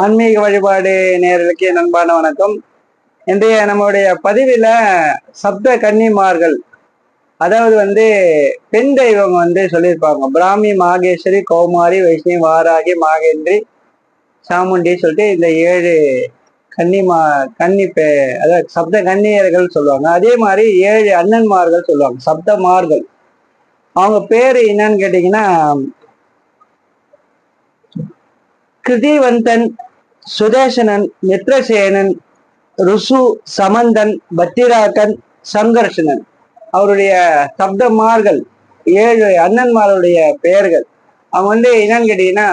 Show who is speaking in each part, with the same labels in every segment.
Speaker 1: ஆன்மீக வழிபாடு நேர்களுக்கு நண்பான வணக்கம். இன்றைய நம்மளுடைய பதிவில் சப்த கன்னிமார்கள் அதாவது வந்து பெண் தெய்வம் வந்து சொல்லியிருப்பாங்க. பிராமி மாகேஸ்வரி கௌமாரி வைஷ்ணவி வாராகி மாகேந்திரி சாமுண்டி சொல்லிட்டு இந்த ஏழு கன்னிமா கன்னி பே அதாவது சப்த கன்னியர்கள் சொல்லுவாங்க. அதே மாதிரி ஏழு அண்ணன்மார்கள் சொல்லுவாங்க. சப்தமார்கள் அவங்க பேர் என்னன்னு கேட்டிங்கன்னா கிருதிவந்தன் சுதேசனன் மித்ரசேனன் ருசு சமந்தன் பத்திராக்கன் சங்கர்ஷனன் அவருடைய சப்தமார்கள் ஏழு அண்ணன்மாருடைய பெயர்கள். அவங்க வந்து என்னன்னு கேட்டீங்கன்னா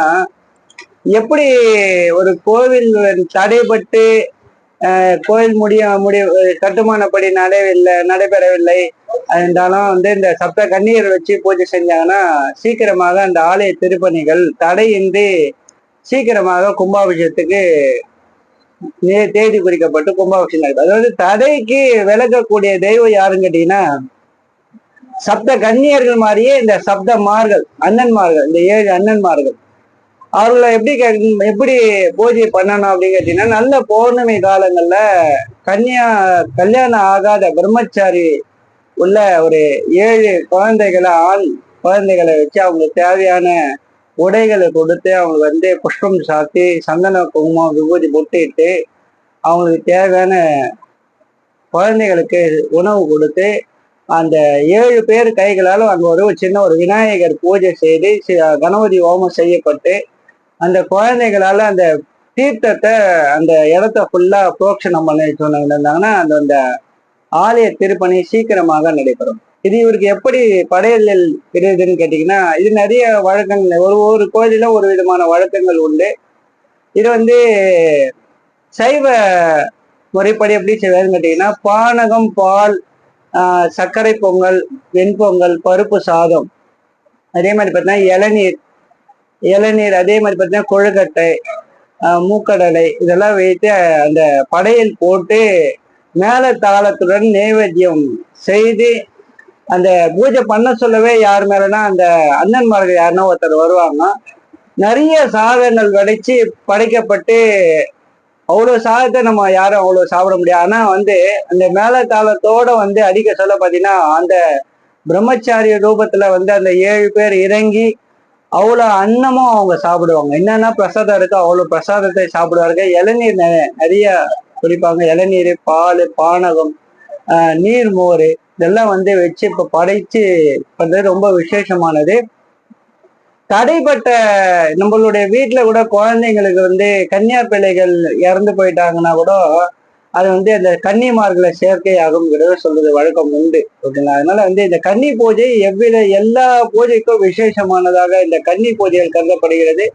Speaker 1: எப்படி ஒரு கோவில் தடைப்பட்டு கோயில் முடிய முடிய கட்டுமானப்படி நடைவில்லை நடைபெறவில்லை இருந்தாலும் வந்து இந்த சப்த கண்ணீர் வச்சு பூஜை செஞ்சாங்கன்னா சீக்கிரமாக அந்த ஆலய திருப்பணிகள் தடையின்றி சீக்கிரமாக கும்பாபிஷேகத்துக்கு தேதி குறிக்கப்பட்டு கும்பாபிஷேகம் நடக்கும். அதாவது தடைக்கு விளக்கக்கூடிய தெய்வம் யாருன்னு கேட்டீங்கன்னா சப்த கன்னியர்கள் மாதிரியே இந்த சப்தமார்கள் அண்ணன்மார்கள் இந்த ஏழு அண்ணன்மார்கள். அவர்களை எப்படி கே- எப்படி பூஜை பண்ணணும் அப்படின்னு கேட்டீங்கன்னா நல்ல பௌர்ணமி காலங்கள்ல கன்னியா கல்யாணம் ஆகாத பிரம்மச்சாரி உள்ள ஒரு ஏழு குழந்தைகளை ஆண் குழந்தைகளை வச்சு அவங்களுக்கு தேவையான உடைகளை கொடுத்து அவங்களுக்கு வந்து புஷ்பம் சாத்தி சந்தன குங்குமம் விபூதி பொட்டிட்டு அவங்களுக்கு தேவையான குழந்தைகளுக்கு உணவு கொடுத்து அந்த ஏழு பேர் கைகளால் அங்கே ஒரு சின்ன ஒரு விநாயகர் பூஜை செய்து கணபதி ஹோமம் செய்யப்பட்டு அந்த குழந்தைகளால அந்த தீர்த்தத்தை அந்த இடத்த ஃபுல்லாக புரோக்ஷனம் பண்ணி சொன்னாங்கன்னா அந்த அந்த ஆலய திருப்பணி சீக்கிரமாக நடைபெறும். இது இவருக்கு எப்படி படையலில் இருக்குதுன்னு கேட்டீங்கன்னா இது நிறைய வழக்கங்கள் ஒரு ஒரு கோயிலிலும் ஒரு விதமான வழக்கங்கள் உண்டு. இது வந்து சைவ முறைப்படி எப்படி செய்வாருன்னு கேட்டீங்கன்னா பானகம் பால் சர்க்கரை பொங்கல் வெண்பொங்கல் பருப்பு சாதம் அதே மாதிரி பார்த்தீங்கன்னா இளநீர் இளநீர் அதே மாதிரி பார்த்தீங்கன்னா கொழுக்கட்டை மூக்கடலை இதெல்லாம் வைத்து அந்த படையல் போட்டு மேல தாளத்துடன் நைவேத்தியம் செய்து அந்த பூஜை பண்ண சொல்லவே யார் மேலனா அந்த அண்ணன்மார்கள் யாருன்னா ஒருத்தர் வருவாங்க. நிறைய சாதங்கள் வடைச்சு படைக்கப்பட்டு அவ்வளோ சாதத்தை நம்ம யாரும் அவ்வளோ சாப்பிட முடியாது. ஆனால் வந்து அந்த மேலத்தாளத்தோட வந்து அடிக்க சொல்ல பார்த்தீங்கன்னா அந்த பிரம்மச்சாரிய ரூபத்தில் வந்து அந்த ஏழு பேர் இறங்கி அவ்வளோ அன்னமும் அவங்க சாப்பிடுவாங்க. என்னென்ன பிரசாதம் இருக்கோ அவ்வளோ பிரசாதத்தை சாப்பிடுவார்கள். இளநீர் நிறைய குடிப்பாங்க இளநீர் பால் பானகம் ஆஹ் நீர் மோர் இதெல்லாம் வந்து வச்சு இப்போ படைச்சு பண்றது ரொம்ப விசேஷமானது. தடைப்பட்ட நம்மளுடைய வீட்டில் கூட குழந்தைங்களுக்கு வந்து கன்னியார் பிள்ளைகள் இறந்து போயிட்டாங்கன்னா கூட அது வந்து அந்த கன்னிமார்களை சேர்க்கையாகும்ங்கிறத சொல்றது வழக்கம் உண்டு ஓகேங்களா? அதனால வந்து இந்த கன்னி பூஜை எவ்வித எல்லா பூஜைக்கும் விசேஷமானதாக இந்த கன்னி பூஜைகள் கருதப்படுகிறது.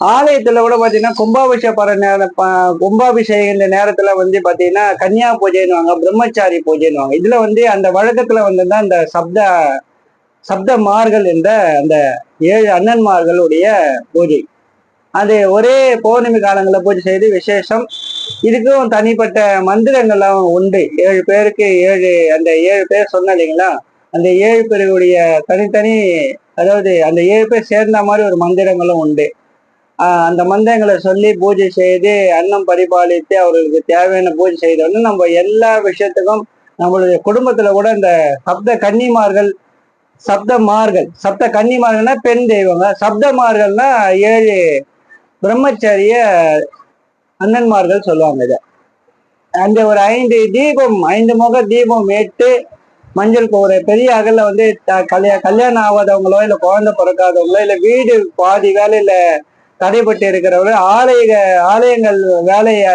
Speaker 1: ஆலயத்துல கூட பாத்தீங்கன்னா கும்பாபிஷேக பர நேரம் ப- கும்பாபிஷேக இந்த நேரத்துல வந்து பாத்தீங்கன்னா கன்னியா பூஜைன்னுவாங்க பிரம்மச்சாரி பூஜைன்னுவாங்க. இதுல வந்து அந்த வழக்கத்துல வந்து தான் இந்த சப்த சப்த மார்கள் என்ற அந்த ஏழு அண்ணன்மார்களுடைய பூஜை. அது ஒரே பௌர்ணமி காலங்களில் பூஜை செய்து விசேஷம். இதுக்கும் தனிப்பட்ட மந்திரங்கள்லாம் உண்டு. ஏழு பேருக்கு ஏழு அந்த ஏழு பேர் சொன்ன இல்லைங்களா? அந்த ஏழு பேருடைய தனித்தனி அதாவது அந்த ஏழு பேர் சேர்ந்த மாதிரி ஒரு மந்திரங்களும் உண்டு. அந்த மந்திரங்களை சொல்லி பூஜை செய்து அன்னம் பரிபாலித்து அவர்களுக்கு தேவையான பூஜை செய்தோன்னு நம்ம எல்லா விஷயத்துக்கும் நம்மளுடைய குடும்பத்துல கூட இந்த சப்த கன்னிமார்கள் சப்தமார்கள் சப்த கன்னிமார்கள்னா பெண் தெய்வங்க சப்தமார்கள்னா ஏழு பிரம்மச்சரிய அண்ணன்மார்கள் சொல்லுவாங்க இதை. அந்த ஒரு ஐந்து தீபம் ஐந்து முக தீபம் ஏற்று மஞ்சள் ஒரு பெரிய அகல்ல வந்து த- கல்யாணம் ஆகாதவங்களோ இல்ல குழந்தை பிறக்காதவங்களோ இல்ல வீடு பாதி வேலையில தடைப்பட்டு இருக்கிறவர் ஆலய ஆலயங்கள் வேலையை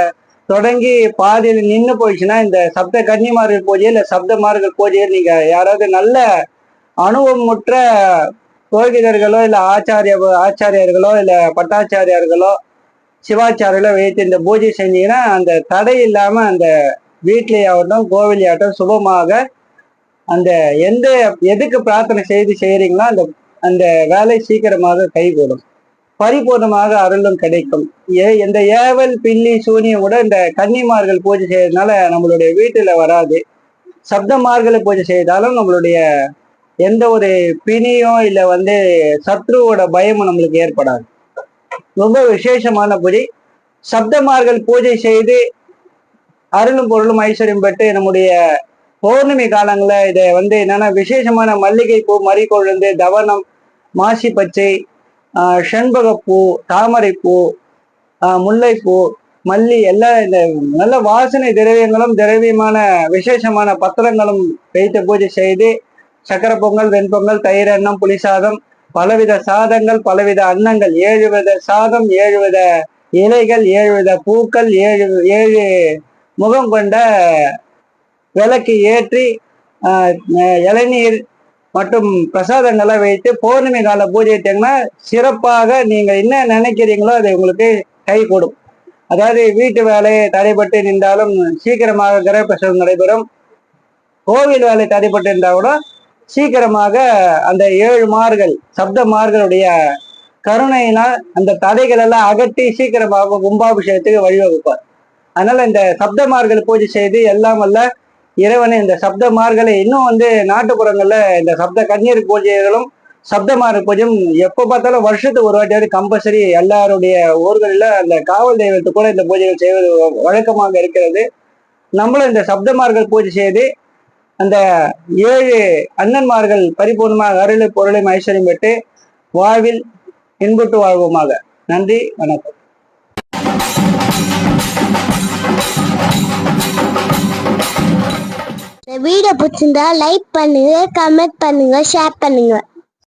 Speaker 1: தொடங்கி பாதியில் நின்று போயிடுச்சுன்னா இந்த சப்த கன்னிமார்கள் பூஜை சப்த சப்தமார்கள் பூஜையை நீங்க யாராவது நல்ல அனுபவமுற்ற புரோகிதர்களோ இல்லை ஆச்சாரிய ஆச்சாரியர்களோ இல்லை பட்டாச்சாரியார்களோ சிவாச்சாரியர்களோ வைத்து இந்த பூஜை செஞ்சீங்கன்னா அந்த தடை இல்லாமல் அந்த வீட்லயாகட்டும் கோவிலையாகட்டும் சுபமாக அந்த எந்த எதுக்கு பிரார்த்தனை செய்து செய்கிறீங்களோ அந்த அந்த வேலை சீக்கிரமாக கைகூடும். பரிபூர்ணமாக அருளும் கிடைக்கும். ஏ இந்த ஏவல் பில்லி சூனியம் கூட இந்த கன்னிமார்கள் பூஜை செய்யறதுனால நம்மளுடைய வீட்டுல வராது. சப்தமார்களை பூஜை செய்தாலும் நம்மளுடைய எந்த ஒரு பிணியோ இல்லை வந்து சத்ருவோட பயமும் நம்மளுக்கு ஏற்படாது. ரொம்ப விசேஷமான பூஜை. சப்தமார்கள் பூஜை செய்து அருளும் பொருளும் ஐஸ்வர்யம் பெற்று நம்முடைய பௌர்ணமி காலங்களில் இதை வந்து என்னன்னா விசேஷமான மல்லிகை பூ மறிக்கொழுந்து தவனம் மாசி பச்சை செண்பகப்பூ தாமரைப்பூ முல்லைப்பூ மல்லி எல்லா இந்த நல்ல வாசனை திரவியங்களும் திரவியமான விசேஷமான பத்திரங்களும் வைத்து பூஜை செய்து சக்கரை பொங்கல் வெண்பொங்கல் தயிர் அன்னம் புளிசாதம் பலவித சாதங்கள் பலவித அன்னங்கள் ஏழு வித சாதம் ஏழு வித இலைகள் ஏழு வித பூக்கள் ஏழு ஏழு முகம் கொண்ட விளக்கு ஏற்றி இளநீர் மற்றும் பிரசாதங்களை வைத்து பௌர்ணமி கால பூஜை சிறப்பாக நீங்க என்ன நினைக்கிறீங்களோ அது உங்களுக்கு கை கூடும். அதாவது வீட்டு வேலை தடைப்பட்டு நின்றாலும் சீக்கிரமாக கிரகப்பிரசவம் நடைபெறும். கோவில் வேலை தடைப்பட்டு இருந்தால் கூட சீக்கிரமாக அந்த ஏழு மார்கள் சப்த மார்களுடைய கருணையினால் அந்த தடைகள் எல்லாம் அகற்றி சீக்கிரமாக கும்பாபிஷேகத்துக்கு வழிவகுப்பார். அதனால இந்த சப்தமார்கள் பூஜை செய்து எல்லாம் வல்ல இறைவனை இந்த சப்தமார்களை இன்னும் வந்து நாட்டுப்புறங்கள்ல இந்த சப்த கண்ணீர் பூஜைகளும் சப்தமார் பூஜையும் எப்போ பார்த்தாலும் வருஷத்துக்கு ஒரு வாட்டியாவது கம்பல்சரி எல்லாருடைய ஊர்களில் அந்த காவல் தெய்வத்துக்கு கூட இந்த பூஜைகள் செய்வது வழக்கமாக இருக்கிறது. நம்மளும் இந்த சப்தமார்கள் பூஜை செய்து அந்த ஏழு அண்ணன்மார்கள் பரிபூர்ணமாக அருள் பொருளையும் ஐஸ்வர்யம் பெற்று வாழ்வில் இன்புட்டு வாழ்வோமாக. நன்றி வணக்கம்.
Speaker 2: இந்த வீடியோ பிடிச்சிருந்தா லைக் பண்ணுங்க கமெண்ட் பண்ணுங்க ஷேர் பண்ணுங்க.